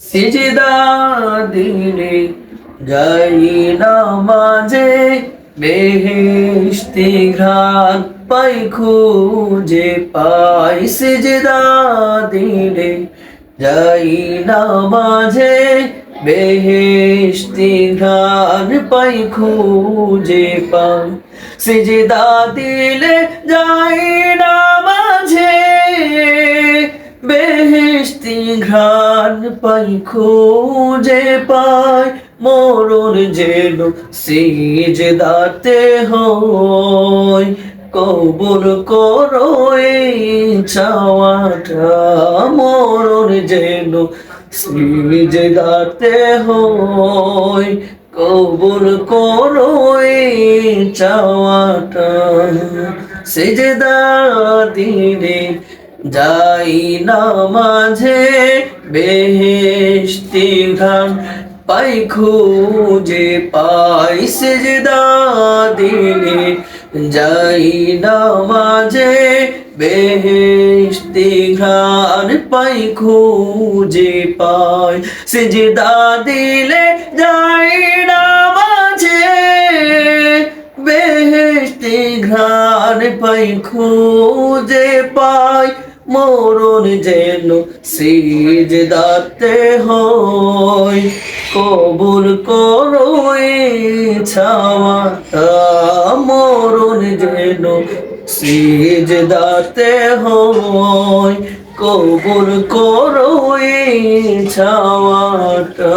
সিজদা দিলে যাই নামাজে বেহেশতি ঘ্রাণ পাই খুঁজে পাই। সিজদা দিলে যাই নামাজে বেহেশতি ঘ্রাণ পাই খুঁজে পাই। সিজদা দিলে যাই নামাজে বেহেশতি ঘ্রাণ পাই, খুঁজে পাই, মরণ যেন সিজদাতে হয়। কবুল করো এই চাওয়াটা, মরণ যেন সিজদাতে হয়। কবুল করো এই চাওয়াটা, সিজদা দিলে যাই না মাঝে বেহেশতি ঘান পাই খুঁজে পাই সেজদা দিলে যাই না মাঝে বেহেশতি ঘান পাই খুঁজে পাই সেজদা দিলে যাই না মাঝে বেহেশতি ঘ্রাণ পাই খুঁজে পাই। মরণ যেন সিজদাতে হয়। কবুল করো ছাওয়াটা মরণ যেন সিজদাতে হয়। কবুল করো ছাওয়াটা।